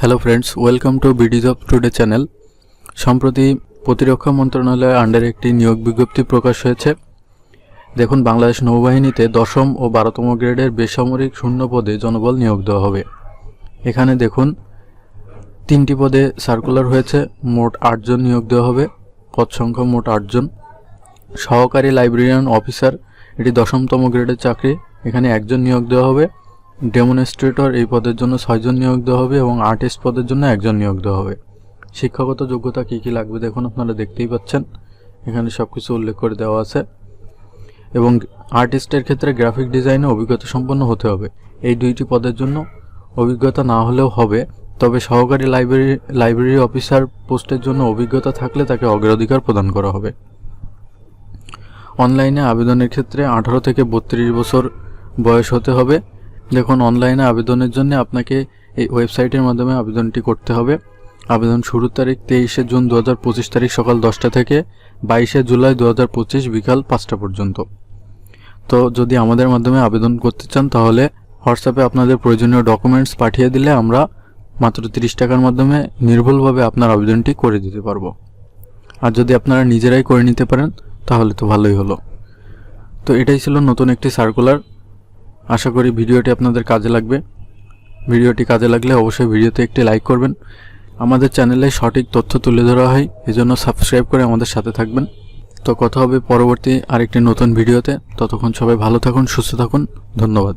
Hello friends welcome to BDs of today channel সম্প্রতি প্রতিরক্ষা মন্ত্রণালয়ের আন্ডারে একটি নিয়োগ বিজ্ঞপ্তি প্রকাশ হয়েছে। দেখুন, বাংলাদেশ নৌবাহিনীতে দশম ও বারোতম গ্রেডের বেসামরিক শূন্য পদে জনবল নিয়োগ দেওয়া হবে। এখানে দেখুন, তিনটি পদে সার্কুলার হয়েছে, মোট আটজন নিয়োগ দেওয়া হবে, পদ সংখ্যা মোট আটজন সহকারী লাইব্রেরিয়ান অফিসার এটি দশমতম গ্রেডের চাকরি, এখানে একজন নিয়োগ দেওয়া হবে। ডেমনস্ট্রেটর এই পদের জন্য ছয়জন নিয়োগ দেওয়া হবে এবং আর্টিস্ট পদের জন্য একজন নিয়োগ দেওয়া হবে। শিক্ষাগত যোগ্যতা কী কী লাগবে দেখুন, আপনারা দেখতেই পাচ্ছেন। এখানে সব কিছু উল্লেখ করে দেওয়া আছে। এবং আর্টিস্টের ক্ষেত্রে গ্রাফিক ডিজাইনে অভিজ্ঞতা সম্পন্ন হতে হবে। এই দুইটি পদের জন্য অভিজ্ঞতা না হলেও হবে, তবে সহকারী লাইব্রেরি লাইব্রেরি অফিসার পোস্টের জন্য অভিজ্ঞতা থাকলে তাকে অগ্রাধিকার প্রদান করা হবে। অনলাইনে আবেদনের ক্ষেত্রে আঠারো থেকে বত্রিশ বছর বয়স হতে হবে। দেখুন অনলাইনে আবেদনের জন্য আপনাকে এই ওয়েবসাইটের মাধ্যমে আবেদনটি করতে হবে। আবেদন শুরুর তারিখ তেইশে জুন দু হাজার পঁচিশ তারিখ সকাল দশটা থেকে বাইশে জুলাই দু হাজার পঁচিশ বিকাল পাঁচটা পর্যন্ত। তো যদি আমাদের মাধ্যমে আবেদন করতে চান, তাহলে হোয়াটসঅ্যাপে আপনাদের প্রয়োজনীয় ডকুমেন্টস পাঠিয়ে দিলে আমরা মাত্র তিরিশ টাকার মাধ্যমে নির্ভুলভাবে আপনার আবেদনটি করে দিতে পারব। আর যদি আপনারা নিজেরাই করে নিতে পারেন, তাহলে তো ভালোই হলো। তো এটাই ছিল নতুন একটি সার্কুলার আশা করি ভিডিওটি আপনাদের কাজে লাগবে। ভিডিওটি কাজে লাগলে অবশ্যই ভিডিওতে একটি লাইক করবেন। আমাদের চ্যানেলে সঠিক তথ্য তুলে ধরা হয়, এজন্য সাবস্ক্রাইব করে আমাদের সাথে থাকবেন। তো কথা হবে পরবর্তী আরেকটি নতুন ভিডিওতে। ততক্ষণ সবাই ভালো থাকুন, সুস্থ থাকুন। ধন্যবাদ।